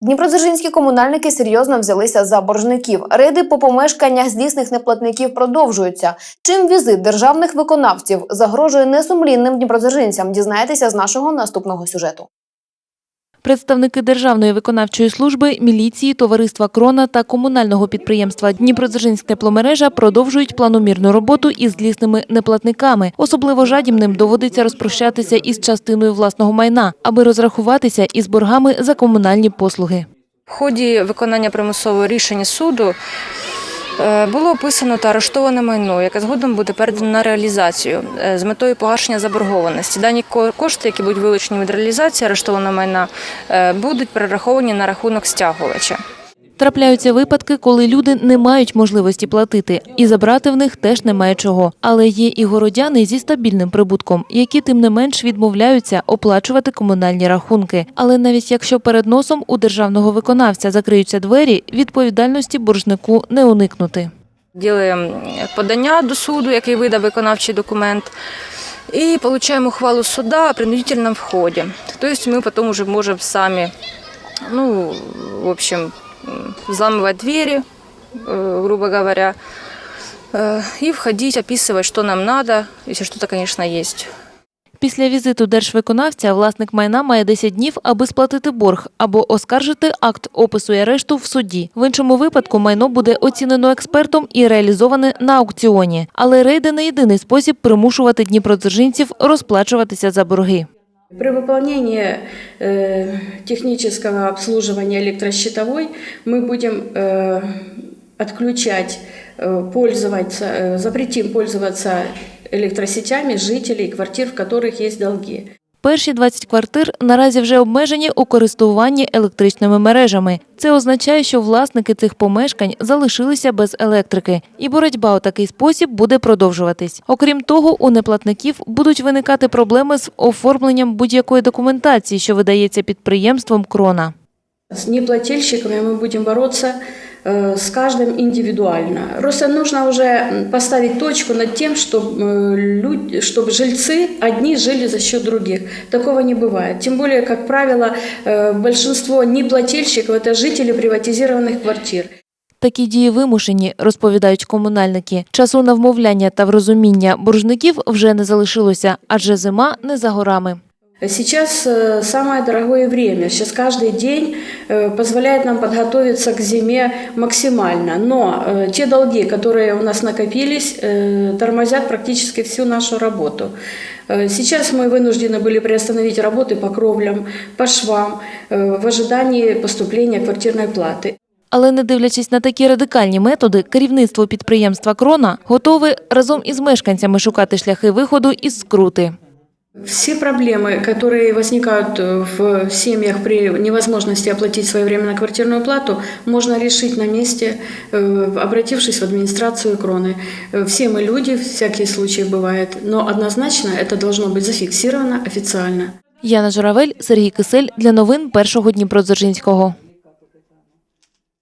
Дніпродзержинські комунальники серйозно взялися за боржників. Рейди по помешканнях здійсних неплатників продовжуються. Чим візит державних виконавців загрожує несумлінним дніпродзержинцям? Дізнаєтеся з нашого наступного сюжету. Представники Державної виконавчої служби, міліції, товариства Крона та комунального підприємства Дніпродзержинськ тепломережа продовжують планомірну роботу із злісними неплатниками. Особливо жадібним доводиться розпрощатися із частиною власного майна, аби розрахуватися із боргами за комунальні послуги. В ході виконання примусового рішення суду було описано та арештоване майно, яке згодом буде передано на реалізацію е, з метою погашення заборгованості. Дані ко- кошти, які будуть вилучені від реалізації арештованого майна, е, будуть перераховані на рахунок стягувача. Трапляються випадки, коли люди не мають можливості платити, і забрати в них теж немає чого. Але є і городяни зі стабільним прибутком, які тим не менш відмовляються оплачувати комунальні рахунки. Але навіть якщо перед носом у державного виконавця закриються двері, відповідальності боржнику не уникнути. Ділимо подання до суду, який видав виконавчий документ, і отримуємо ухвалу суда о принудительном вході. Тобто ми потім вже можемо самі, ну, в общем, взламывать двери, э, грубо говоря, э, и входить, описывать, что нам надо, если что-то, конечно, есть. Після візиту держвиконавця власник майна має 10 днів, аби сплатити борг або оскаржити акт опису і арешту в суді. В іншому випадку майно буде оцінено експертом і реалізоване на аукціоні. Але рейди не єдиний спосіб примушувати дніпродзержинців розплачуватися за борги. При выполнении э, технического обслуживания электрощитовой мы будем э, отключать, э, пользоваться, э, запретим пользоваться электросетями жителей квартир, в которых есть долги. Перші 20 квартир наразі вже обмежені у користуванні електричними мережами. Це означає, що власники цих помешкань залишилися без електрики, і боротьба у такий спосіб буде продовжуватись. Окрім того, у неплатників будуть виникати проблеми з оформленням будь-якої документації, що видається підприємством Крона. С неплательщиками мы будем бороться э, с каждым индивидуально. Просто нужно уже м, поставить точку над тем, чтобы, люди, чтобы жильцы одни жили за счет других. Такого не бывает. Тем более, как правило, э, большинство неплательщиков – это жители приватизированных квартир. Такі дії вимушені, розповідають комунальники. Часу на вмовляння та врозуміння боржників вже не залишилося, адже зима не за горами. Сейчас э, самое дорогое время. Сейчас каждый день э, позволяет нам подготовиться к зиме максимально. Но э, те долги, которые у нас накопились, э, тормозят практически всю нашу работу. Э, Сейчас мы вынуждены были приостановить работы по кровлям, по швам э, в ожидании поступления квартирной платы. Але не дивлячись на такі радикальні методи, керівництво підприємства Крона готове разом із мешканцями шукати шляхи виходу із скрути. Все проблемы, которые возникают э, в семьях при невозможности оплатить своевременно квартирную плату, можно решить на месте, э, обратившись в администрацию Кроны. Э, Все мы люди, всякие случаи бывают, но однозначно это должно быть зафиксировано официально. Яна Журавель, Сергій Кисель для новин першого Дніпродзержинського.